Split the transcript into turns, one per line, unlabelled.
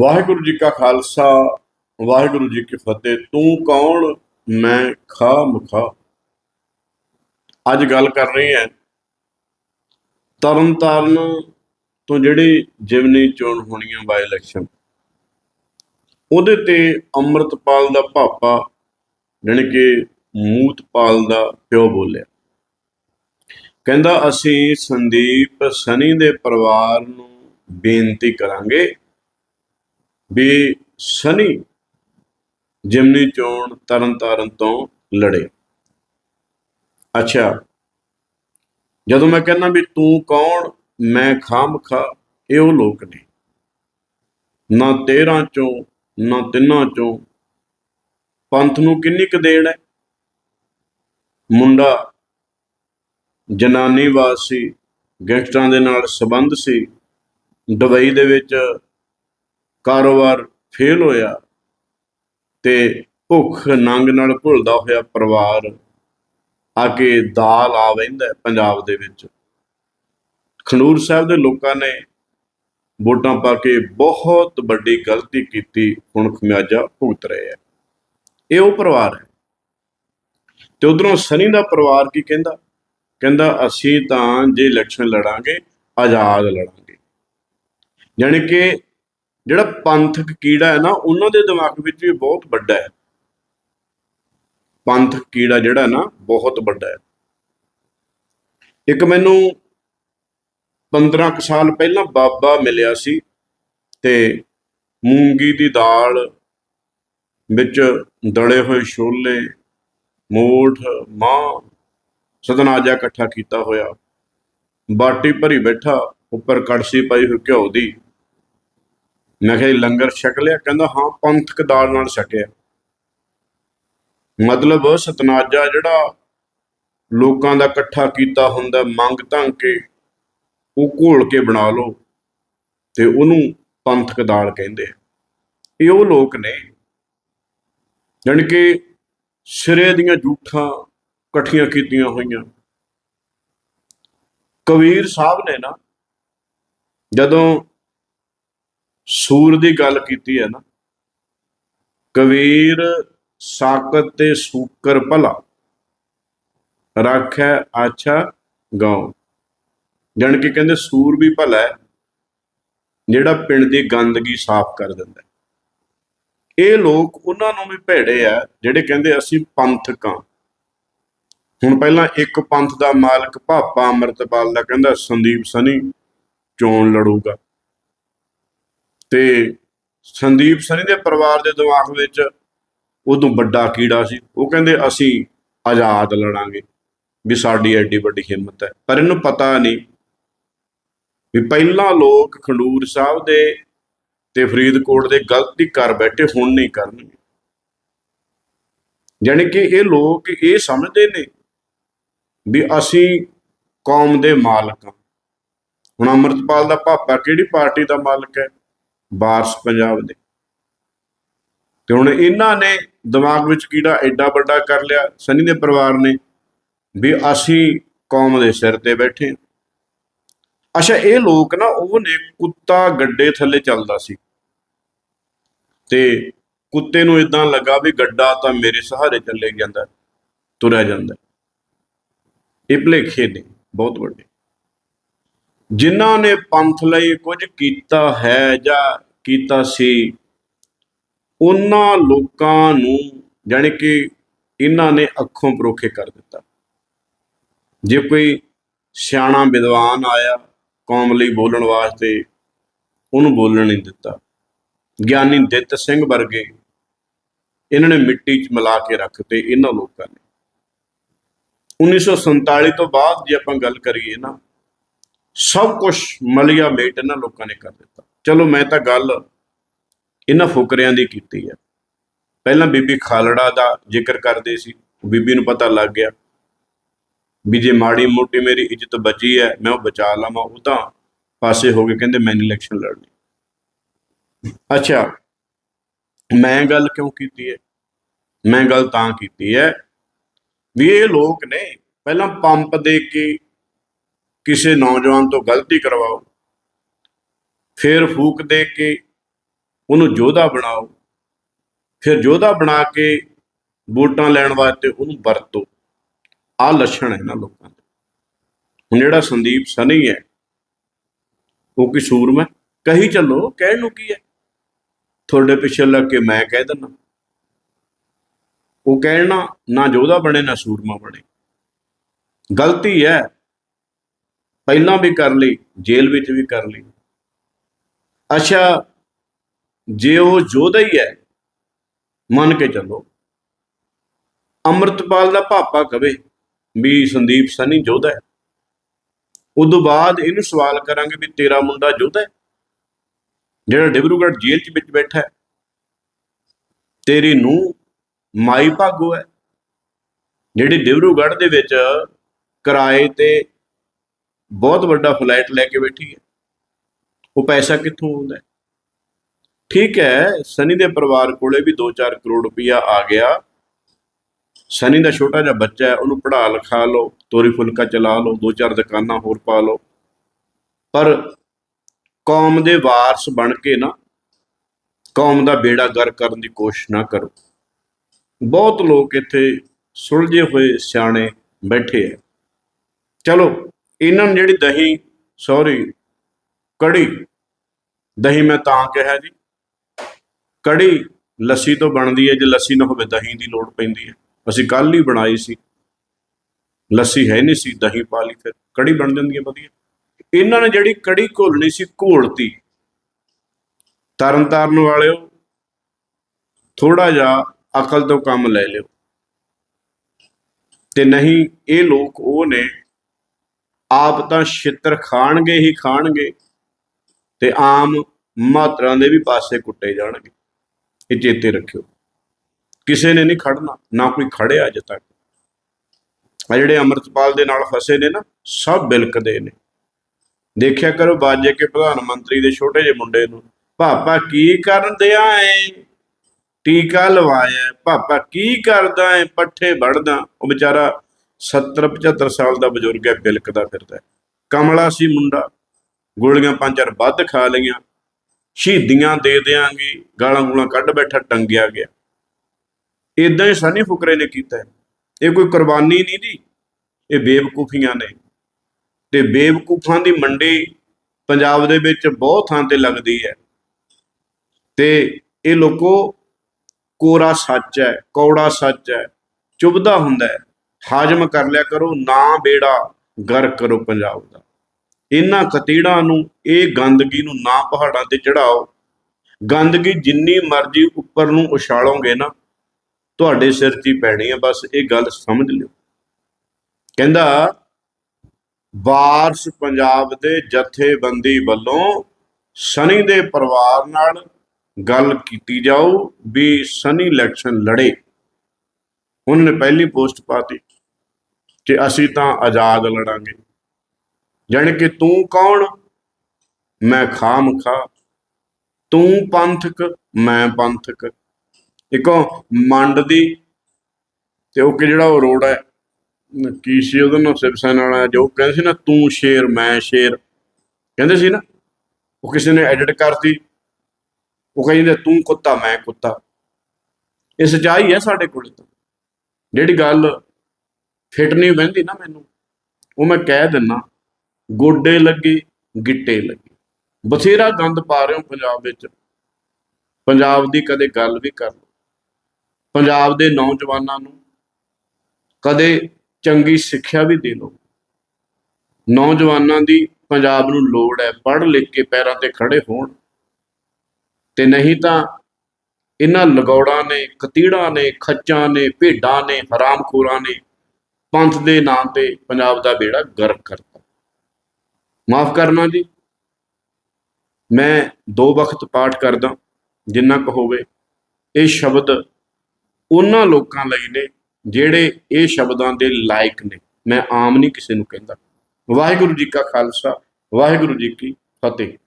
ਵਾਹਿਗੁਰੂ ਜੀ ਕਾ ਖਾਲਸਾ, ਵਾਹਿਗੁਰੂ ਜੀ ਕੀ ਫਤਿਹ। ਤੂੰ ਕੌਣ? ਮੈਂ ਖਾ ਮੁਖਾ ਅੱਜ ਗੱਲ ਕਰ ਰਹੇ ਹਾਂ ਤਰਨ ਤਾਰਨ ਤੋਂ ਜਿਹੜੀ ਜਿਮਨੀ ਚੋਣ ਹੋਣੀ ਹੈ ਬਾਈ ਇਲੈਕਸ਼ਨ ਉਹਦੇ ਤੇ ਅੰਮ੍ਰਿਤਪਾਲ ਦਾ ਭਾਪਾ ਜਾਣੀ ਕਿ ਮੂਤਪਾਲ ਦਾ ਪਿਓ ਬੋਲਿਆ। ਕਹਿੰਦਾ, ਅਸੀਂ ਸੰਦੀਪ ਸਨੀ ਦੇ ਪਰਿਵਾਰ ਨੂੰ ਬੇਨਤੀ ਕਰਾਂਗੇ ਵੀ ਸਨੀ ਜਿਮਨੀ ਚੋਣ ਤਰਨ ਤਾਰਨ ਤੋਂ ਲੜੇ। ਅੱਛਾ, ਜਦੋਂ ਮੈਂ ਕਹਿੰਦਾ ਵੀ ਤੂੰ ਕੌਣ, ਮੈਂ ਖਾਮ ਖਾ ਇਹ ਉਹ ਲੋਕ ਨੇ। ਨਾ 13 ਚੋਂ, ਨਾ ਤਿੰਨਾਂ ਚੋਂ। ਪੰਥ ਨੂੰ ਕਿੰਨੀ ਕੁ ਦੇਣ ਹੈ? ਮੁੰਡਾ ਜਨਾਨੀਵਾਦ ਸੀ ਗੈਂਗਸਟਰਾਂ ਦੇ ਨਾਲ ਸੰਬੰਧ ਸੀ। ਦੁਬਈ ਦੇ ਵਿੱਚ ਕਾਰੋਬਾਰ ਫੇਲ ਹੋਇਆ ਤੇ ਭੁੱਖ ਨੰਗ ਨਾਲ ਭੁੱਲਦਾ ਹੋਇਆ ਪਰਿਵਾਰ ਆ ਕੇ ਦਾਲ ਆ ਵਹਿੰਦਾ ਪੰਜਾਬ ਦੇ ਵਿੱਚ। ਖਨੂਰ ਸਾਹਿਬ ਦੇ ਲੋਕਾਂ ਨੇ ਵੋਟਾਂ ਪਾ ਕੇ ਬਹੁਤ ਵੱਡੀ ਗਲਤੀ ਕੀਤੀ, ਹੁਣ ਖਮਿਆਜਾ ਭੁਗਤ ਰਹੇ ਆ ਇਹ ਉਹ ਪਰਿਵਾਰ ਹੈ। ਤੇ ਉਧਰੋਂ ਸਨੀ ਦਾ ਪਰਿਵਾਰ ਕੀ ਕਹਿੰਦਾ? ਕਹਿੰਦਾ, ਅਸੀਂ ਤਾਂ ਜੇ ਇਲੈਕਸ਼ਨ ਲੜਾਂਗੇ, ਆਜ਼ਾਦ ਲੜਾਂਗੇ। ਯਾਨੀ ਕਿ ਜਿਹੜਾ ਪੰਥਕ ਕੀੜਾ ਹੈ ਨਾ, ਉਹਨਾਂ ਦੇ ਦਿਮਾਗ ਵਿੱਚ ਵੀ ਬਹੁਤ ਵੱਡਾ ਹੈ। ਪੰਥਕ ਕੀੜਾ ਜਿਹੜਾ ਨਾ, ਬਹੁਤ ਵੱਡਾ ਹੈ। ਇੱਕ ਮੈਨੂੰ 15 ਕੁ ਸਾਲ ਪਹਿਲਾਂ ਬਾਬਾ ਮਿਲਿਆ ਸੀ ਤੇ ਮੂੰਗੀ ਦੀ ਦਾਲ ਵਿੱਚ ਦਲੇ ਹੋਏ ਛੋਲੇ, ਮੋਠ ਮਾਂ ਸਦਨਾਜਾ ਇਕੱਠਾ ਕੀਤਾ ਹੋਇਆ। ਬਾਟੀ ਭਰੀ ਬੈਠਾ, ਉੱਪਰ ਕੜਸੀ ਪਾਈ ਹੋਈ ਘਿਓ ਦੀ। ਮੈਂ ਕਿਹਾ ਲੰਗਰ ਛਕ ਲਿਆ, ਕਹਿੰਦਾ ਹਾਂ ਪੰਥਕ ਦਾਲ ਨਾਲ ਛਕਿਆ। ਮਤਲਬ ਸਤਨਾਜਾ ਜਿਹੜਾ ਲੋਕਾਂ ਦਾ ਇਕੱਠਾ ਕੀਤਾ ਹੁੰਦਾ, ਮੰਗ ਧੰਗ ਕੇ, ਉਹ ਘੋਲ ਕੇ ਬਣਾ ਲਓ ਤੇ ਉਹਨੂੰ ਪੰਥਕ ਦਾਲ ਕਹਿੰਦੇ ਇਹ ਉਹ ਲੋਕ ਨੇ, ਜਾਣੀ ਕਿ ਸਿਰੇ ਦੀਆਂ ਝੂਠਾਂ ਇਕੱਠੀਆਂ ਕੀਤੀਆਂ ਹੋਈਆਂ। ਕਬੀਰ ਸਾਹਿਬ ਨੇ ਨਾ, ਜਦੋਂ ਸੂਰ ਦੀ ਗੱਲ ਕੀਤੀ ਹੈ ਨਾ, ਕਬੀਰ ਸਾਕਤ ਤੇ ਸੂਕਰ ਭਲਾ, ਰੱਖੈ ਆਛਾ ਗਾਉ ਜਣ ਕੇ ਕਹਿੰਦੇ ਸੂਰ ਵੀ ਭਲਾ ਹੈ, ਜਿਹੜਾ ਪਿੰਡ ਦੀ ਗੰਦਗੀ ਸਾਫ਼ ਕਰ ਦਿੰਦਾ ਇਹ ਲੋਕ ਉਹਨਾਂ ਨੂੰ ਵੀ ਭੇੜੇ ਆ, ਜਿਹੜੇ ਕਹਿੰਦੇ ਅਸੀਂ ਪੰਥਕ ਹਾਂ। ਹੁਣ ਪਹਿਲਾਂ ਇੱਕ ਪੰਥ ਦਾ ਮਾਲਕ ਭਾਪਾ ਅੰਮ੍ਰਿਤਪਾਲ ਦਾ ਕਹਿੰਦਾ ਸੰਦੀਪ ਸਨੀ ਚੋਣ ਲੜੂਗਾ। ਤੇ ਸੰਦੀਪ ਸਨੀ ਦੇ ਪਰਿਵਾਰ ਦੇ ਦਿਮਾਗ ਵਿੱਚ ਉਦੋਂ ਵੱਡਾ ਕੀੜਾ ਸੀ। ਉਹ ਕਹਿੰਦੇ, ਅਸੀਂ ਆਜ਼ਾਦ ਲੜਾਂਗੇ ਵੀ ਸਾਡੀ ਐਡੀ ਵੱਡੀ ਹਿੰਮਤ ਹੈ। ਪਰ ਇਹਨੂੰ ਪਤਾ ਨਹੀਂ ਵੀ ਪਹਿਲਾਂ ਲੋਕ ਖੰਡੂਰ ਸਾਹਿਬ ਦੇ ਤੇ ਫਰੀਦਕੋਟ ਦੇ ਗਲਤੀ ਕਰ ਬੈਠੇ, ਹੁਣ ਨਹੀਂ ਕਰਨਗੇ। ਜਾਣੀ ਕਿ ਇਹ ਲੋਕ ਇਹ ਸਮਝਦੇ ਨੇ ਵੀ ਅਸੀਂ ਕੌਮ ਦੇ ਮਾਲਕ ਹਾਂ। ਹੁਣ ਅੰਮ੍ਰਿਤਪਾਲ ਦਾ ਪਾਪਾ ਕਿਹੜੀ ਪਾਰਟੀ ਦਾ ਮਾਲਕ ਹੈ? ਵਾਰਸ ਪੰਜਾਬ ਦੇ। ਤੇ ਹੁਣ ਇਹਨਾਂ ਨੇ ਦਿਮਾਗ ਵਿੱਚ ਕੀੜਾ ਐਡਾ ਵੱਡਾ ਕਰ ਲਿਆ, ਸਨੀ ਦੇ ਪਰਿਵਾਰ ਨੇ, ਵੀ ਅਸੀਂ ਕੌਮ ਦੇ ਸਿਰ ਤੇ ਬੈਠੇ ਹਾਂ। ਅੱਛਾ, ਇਹ ਲੋਕ ਨਾ, ਉਹ ਨੇ ਕੁੱਤਾ ਗੱਡੇ ਥੱਲੇ ਚੱਲਦਾ ਸੀ। ਤੇ ਕੁੱਤੇ ਨੂੰ ਇਦਾਂ ਲੱਗਾ ਵੀ ਗੱਡਾ ਤਾਂ ਮੇਰੇ ਸਹਾਰੇ ਚੱਲੇ ਜਾਂਦਾ, ਤੁਰਿਆ ਜਾਂਦਾ। ਇਹ ਭਲੇਖੇ ਨੇ, ਬਹੁਤ ਵੱਡੇ। ਜਿਨ੍ਹਾਂ ਨੇ ਪੰਥ ਲਈ ਕੁਝ ਕੀਤਾ ਹੈ ਜਾਂ ਕੀਤਾ ਸੀ, ਉਹਨਾਂ ਲੋਕਾਂ ਨੂੰ ਜਾਣੀ ਕਿ ਇਹਨਾਂ ਨੇ ਅੱਖੋਂ ਪਰੋਖੇ ਕਰ ਦਿੱਤਾ। ਜੇ ਕੋਈ ਸਿਆਣਾ ਵਿਦਵਾਨ ਆਇਆ ਕੌਮ ਲਈ ਬੋਲਣ ਵਾਸਤੇ, ਉਹਨੂੰ ਬੋਲਣ ਨਹੀਂ ਦਿੱਤਾ। ਗਿਆਨੀ ਦਿੱਤ ਸਿੰਘ ਵਰਗੇ ਇਹਨਾਂ ਨੇ ਮਿੱਟੀ 'ਚ ਮਿਲਾ ਕੇ ਰੱਖਤੇ ਇਹਨਾਂ ਲੋਕਾਂ ਨੇ। 1947 ਤੋਂ ਬਾਅਦ ਜੇ ਆਪਾਂ ਗੱਲ ਕਰੀਏ ਨਾ ਸਭ ਕੁਝ ਮਲਿਆ ਮੇਟ ਇਹਨਾਂ ਲੋਕਾਂ ਨੇ ਕਰ ਦਿੱਤਾ। ਚਲੋ ਮੈਂ ਤਾਂ ਗੱਲ ਇਹਨਾਂ ਫੁਕਰਿਆਂ ਦੀ ਕੀਤੀ ਹੈ। ਪਹਿਲਾਂ ਬੀਬੀ ਖਾਲੜਾ ਦਾ ਜ਼ਿਕਰ ਕਰਦੇ ਸੀ। ਬੀਬੀ ਨੂੰ ਪਤਾ ਲੱਗ ਗਿਆ ਵੀ ਜੇ ਮਾੜੀ ਮੋਟੀ ਮੇਰੀ ਇੱਜ਼ਤ ਬਚੀ ਹੈ, ਮੈਂ ਉਹ ਬਚਾ ਲਵਾਂ, ਉਹ ਤਾਂ ਪਾਸੇ ਹੋ ਕੇ ਕਹਿੰਦੇ ਮੈਂ ਇਲੈਕਸ਼ਨ ਲੜਨੀ। ਅੱਛਾ, ਮੈਂ ਗੱਲ ਕਿਉਂ ਕੀਤੀ ਹੈ? ਮੈਂ ਗੱਲ ਤਾਂ ਕੀਤੀ ਹੈ ਵੀ ਇਹ ਲੋਕ ਨੇ ਪਹਿਲਾਂ ਪੰਪ ਦੇ ਕੇ ਕਿਸੇ ਨੌਜਵਾਨ ਤੋਂ ਗਲਤੀ ਕਰਵਾਓ, ਫਿਰ ਫੂਕ ਦੇ ਕੇ ਉਹਨੂੰ ਯੋਧਾ ਬਣਾਓ, ਫਿਰ ਯੋਧਾ ਬਣਾ ਕੇ ਵੋਟਾਂ ਲੈਣ ਵਾਸਤੇ ਉਹਨੂੰ ਵਰਤੋ। ਆ ਲੱਛਣ ਹੈ ਨਾ ਲੋਕਾਂ ਦੇ। ਹੁਣ ਜਿਹੜਾ ਸੰਦੀਪ ਸਨੀ ਹੈ, ਉਹ ਕੀ ਸੂਰਮਾ ਕਹੀ ਚੱਲੋ, ਕਹਿਣ ਨੂੰ ਕੀ ਹੈ? ਤੁਹਾਡੇ ਪਿੱਛੇ ਲੱਗ ਕੇ ਮੈਂ ਕਹਿ ਦਿੰਦਾ। ਉਹ ਕਹਿਣਾ ਨਾ ਯੋਧਾ ਬਣੇ, ਨਾ ਸੂਰਮਾ ਬਣੇ। ਗਲਤੀ ਹੈ ਪਹਿਲਾਂ ਵੀ ਕਰ ਲਈ, ਜੇਲ੍ਹ ਵਿੱਚ ਵੀ ਕਰ ਲਈ। ਅੱਛਾ, ਜੇ ਉਹ ਯੋਧਾ ਹੀ ਹੈ, ਮੰਨ ਕੇ ਚੱਲੋ, ਅੰਮ੍ਰਿਤਪਾਲ ਦਾ ਪਾਪਾ ਕਵੇ ਵੀ ਸੰਦੀਪ ਸਨੀ ਯੋਧਾ ਹੈ। ਉਦੋਂ ਬਾਅਦ ਇਹਨੂੰ ਸਵਾਲ ਕਰਾਂਗੇ ਵੀ ਤੇਰਾ ਮੁੰਡਾ ਯੋਧਾ ਹੈ, ਜਿਹੜਾ ਡਿਬਰੂਗੜ੍ਹ ਜੇਲ੍ਹ 'ਚ ਵਿੱਚ ਬੈਠਾ ਹੈ। ਤੇਰੀ ਨੂੰ ਮਾਈ ਭਾਗੋ ਹੈ, ਜਿਹੜੀ ਡਿਬਰੂਗੜ੍ਹ ਦੇ ਵਿੱਚ ਕਿਰਾਏ ਤੇ ਬਹੁਤ ਵੱਡਾ ਫਲੈਟ ਲੈ ਕੇ ਬੈਠੀ ਹੈ। ਉਹ ਪੈਸਾ ਕਿੱਥੋਂ ਆਉਂਦਾ ਠੀਕ ਹੈ, ਸਨੀ ਦੇ ਪਰਿਵਾਰ ਕੋਲੇ ਵੀ 2-4 ਕਰੋੜ ਰੁਪਇਆ ਆ ਗਿਆ। ਸਨੀ ਦਾ ਛੋਟਾ ਜਿਹਾ ਬੱਚਾ ਹੈ, ਉਹਨੂੰ ਪੜ੍ਹਾ ਲਿਖਾ ਲਓ, ਤੋਰੀ ਫੁਲਕਾ ਚਲਾ ਲਓ ਦੋ ਚਾਰ ਦੁਕਾਨਾਂ ਹੋਰ ਪਾ ਲਓ। ਪਰ ਕੌਮ ਦੇ ਵਾਰਸ ਬਣ ਕੇ ਨਾ, ਕੌਮ ਦਾ ਬੇੜਾ ਗਰ ਕਰਨ ਦੀ ਕੋਸ਼ਿਸ਼ ਨਾ ਕਰੋ। ਬਹੁਤ ਲੋਕ ਇੱਥੇ ਸੁਲਝੇ ਹੋਏ ਸਿਆਣੇ ਬੈਠੇ ਆ ਚਲੋ ਇਹਨਾਂ ਨੇ ਜਿਹੜੀ ਦਹੀਂ ਸੌਰੀ ਕੜੀ, ਦਹੀਂ ਮੈਂ ਤਾਂ ਕਿਹਾ ਜੀ, ਕੜੀ ਲੱਸੀ ਤੋਂ ਬਣਦੀ ਹੈ, ਜੇ ਲੱਸੀ ਨਾ ਹੋਵੇ ਦਹੀਂ ਦੀ ਲੋੜ ਪੈਂਦੀ ਹੈ। ਅਸੀਂ ਕੱਲ ਹੀ ਬਣਾਈ ਸੀ। ਲੱਸੀ ਹੈ ਨਹੀਂ ਸੀ, ਦਹੀਂ ਪਾ ਲਈ ਫਿਰ। ਕੜੀ ਬਣ ਜਾਂਦੀ ਹੈ, ਵਧੀਆ। ਇਹਨਾਂ ਨੇ ਜਿਹੜੀ ਕੜੀ ਘੋਲਣੀ ਸੀ, ਘੋਲਤੀ। ਤਰਨ ਤਾਰਨ ਵਾਲਿਓ ਥੋੜਾ ਜਿਹਾ ਅਕਲ ਤੋਂ ਕੰਮ ਲੈ ਲਿਓ। ਤੇ ਨਹੀਂ, ਇਹ ਲੋਕ ਉਹ ਨੇ ਆਪ ਤਾਂ ਛਿੱਤਰ ਖਾਣਗੇ ਹੀ ਖਾਣਗੇ ਤੇ ਆਮ ਮਾਤਰਾਂ ਦੇ ਵੀ ਪਾਸੇ ਕੁੱਟੇ ਜਾਣਗੇ। ਇਹ ਚੇਤੇ ਰੱਖਿਓ। ਕਿਸੇ ਨੇ ਨਹੀਂ ਖੜਨਾ, ਨਾ ਕੋਈ ਖੜਿਆ ਅਜੇ ਤੱਕ। ਆ ਜਿਹੜੇ ਅੰਮ੍ਰਿਤਪਾਲ ਦੇ ਨਾਲ ਫਸੇ ਨੇ ਨਾ, ਸਭ ਬਿਲਕਦੇ ਨੇ। ਦੇਖਿਆ ਕਰੋ ਬਾਜੇ ਕੇ ਪ੍ਰਧਾਨ ਮੰਤਰੀ ਦੇ ਛੋਟੇ ਜਿਹੇ ਮੁੰਡੇ ਨੂੰ, ਪਾਪਾ ਕੀ ਕਰਨ ਦਿਆ ਏ ਟੀਕਾ ਲਵਾਇਆ, ਪਾਪਾ ਕੀ ਕਰਦਾ ਏ? ਪੱਠੇ ਵੜਦਾ। ਉਹ ਵਿਚਾਰਾ 70 75 ਸਾਲ ਦਾ ਬਜ਼ੁਰਗ ਹੈ, ਬਿਲਕਦਾ ਫਿਰਦਾ ਕਮਲਾ ਸੀ ਮੁੰਡਾ, ਗੋਲੀਆਂ ਪੰਜ ਚਾਰ ਵੱਧ ਖਾ ਲਈਆਂ। ਸ਼ਹੀਦੀਆਂ ਦੇ ਦਿਆਂਗੇ, ਗਾਲਾਂ ਗੂਲਾਂ ਕੱਢ ਬੈਠਾ ਟੰਗਿਆ ਗਿਆ। ਇਦਾਂ ਹੀ ਸਨੀ ਫੁਕਰੇ ਨੇ ਕੀਤਾ ਇਹ ਕੋਈ ਕੁਰਬਾਨੀ ਨਹੀਂ ਦੀ ਇਹ ਬੇਵਕੂਫੀਆਂ ਨੇ। ਤੇ ਬੇਵਕੂਫਾਂ ਦੀ ਮੰਡੀ ਪੰਜਾਬ ਦੇ ਵਿੱਚ ਬਹੁਤ ਥਾਂ ਤੇ ਲੱਗਦੀ ਹੈ। ਤੇ ਇਹ ਲੋਕੋ ਕੋਰਾ ਸੱਚ ਹੈ, ਕੌੜਾ ਸੱਚ ਹੈ ਚੁਭਦਾ ਹੁੰਦਾ ਹੈ। ਹਾਜ਼ਮ ਕਰ ਲਿਆ ਕਰੋ, ਨਾ ਬੇੜਾ ਗਰ ਕਰੋ ਪੰਜਾਬ ਦਾ। ਇਹਨਾਂ ਕਤੀੜਾਂ ਨੂੰ, ਇਹ ਗੰਦਗੀ ਨੂੰ ਨਾ ਪਹਾੜਾਂ ਤੇ ਚੜਾਓ। ਗੰਦਗੀ ਜਿੰਨੀ ਮਰਜ਼ੀ ਉੱਪਰ ਨੂੰ ਉਛਾਲੋਗੇ ਨਾ, ਤੁਹਾਡੇ ਸਿਰ 'ਚ ਹੀ ਪੈਣੀ ਹੈ ਬਸ ਇਹ ਗੱਲ ਸਮਝ ਲਿਓ। ਕਹਿੰਦਾ, ਵਾਰਸ ਪੰਜਾਬ ਦੇ ਜਥੇਬੰਦੀ ਵੱਲੋਂ ਸਨੀ ਦੇ ਪਰਿਵਾਰ ਨਾਲ ਗੱਲ ਕੀਤੀ ਜਾਓ ਵੀ ਸਨੀ ਇਲੈਕਸ਼ਨ ਲੜੇ। ਉਹਨਾਂ ਨੇ ਪਹਿਲੀ ਪੋਸਟ ਪਾਤੀ ਕਿ ਅਸੀਂ ਤਾਂ ਆਜ਼ਾਦ ਲੜਾਂਗੇ। ਜਾਣੀ ਕਿ ਤੂੰ ਕੌਣ? ਮੈਂ ਖਾਮ ਖਾ ਤੂੰ ਪੰਥਕ, ਮੈਂ ਪੰਥਕ। ਇੱਕੋ ਮੰਡ ਦੀ ਤੇ ਉਹ ਕਿ ਜਿਹੜਾ ਉਹ ਰੋਡ ਹੈ, ਕੀ ਸੀ ਉਹਦਾ ਨਾਮ ਸਿਵਸੈਨ ਵਾਲਾ ਜੋ ਕਹਿੰਦੇ ਸੀ ਨਾ, ਤੂੰ ਸ਼ੇਰ, ਮੈਂ ਸ਼ੇਰ। ਕਹਿੰਦੇ ਸੀ ਨਾ, ਉਹ ਕਿਸੇ ਨੇ ਐਡਿਟ ਕਰਤੀ। ਉਹ ਕਹਿੰਦੇ, ਤੂੰ ਕੁੱਤਾ, ਮੈਂ ਕੁੱਤਾ। ਇਹ ਸਚਾਈ ਹੈ ਸਾਡੇ ਕੋਲ ਤਾਂ। ਜਿਹੜੀ ਗੱਲ ਫਿੱਟ ਨਹੀਂ ਬਹਿੰਦੀ ਨਾ ਮੈਨੂੰ। ਉਹ ਮੈਂ ਕਹਿ ਦਿੰਨਾ, ਗੋਡੇ ਲੱਗੇ, ਗਿੱਟੇ ਲੱਗੇ। ਬਥੇਰਾ ਗੰਦ ਪਾ ਰਹੇ ਹੋ ਪੰਜਾਬ ਵਿੱਚ। ਪੰਜਾਬ ਦੀ ਕਦੇ ਗੱਲ ਵੀ ਕਰ ਲਓ। ਪੰਜਾਬ ਦੇ ਨੌਜਵਾਨਾਂ ਨੂੰ ਕਦੇ ਚੰਗੀ ਸਿੱਖਿਆ ਵੀ ਦੇ ਲਓ। ਨੌਜਵਾਨਾਂ ਦੀ ਪੰਜਾਬ ਨੂੰ ਲੋੜ ਹੈ, ਪੜ੍ਹ ਲਿਖ ਕੇ ਪੈਰਾਂ ਤੇ ਖੜੇ ਹੋਣ। ਤੇ ਨਹੀਂ ਤਾਂ ਇਹਨਾਂ ਲਗੌੜਾਂ ਨੇ, ਕਤੀੜਾਂ ਨੇ, ਖੱਚਾਂ ਨੇ, ਭੇਡਾਂ ਨੇ, ਹਰਾਮਖੋਰਾਂ ਨੇ ਪੰਥ ਦੇ ਨਾਂ ਤੇ ਪੰਜਾਬ ਦਾ ਬੇੜਾ ਗਰਕ ਕਰਤਾ। ਮਾਫ ਕਰਨਾ ਜੀ। ਮੈਂ ਦੋ ਵਕਤ ਪਾਠ ਕਰਦਾ, ਜਿੰਨਾ ਕੁ ਹੋਵੇ। ਇਹ ਸ਼ਬਦ ਉਹਨਾਂ ਲੋਕਾਂ ਲਈ ਨੇ, ਜਿਹੜੇ ਇਹ ਸ਼ਬਦਾਂ ਦੇ ਲਾਇਕ ਨੇ। ਮੈਂ ਆਮ ਨਹੀਂ ਕਿਸੇ ਨੂੰ ਕਹਿੰਦਾ। ਵਾਹਿਗੁਰੂ ਜੀ ਕਾ ਖਾਲਸਾ, ਵਾਹਿਗੁਰੂ ਜੀ ਕੀ ਫਤਿਹ।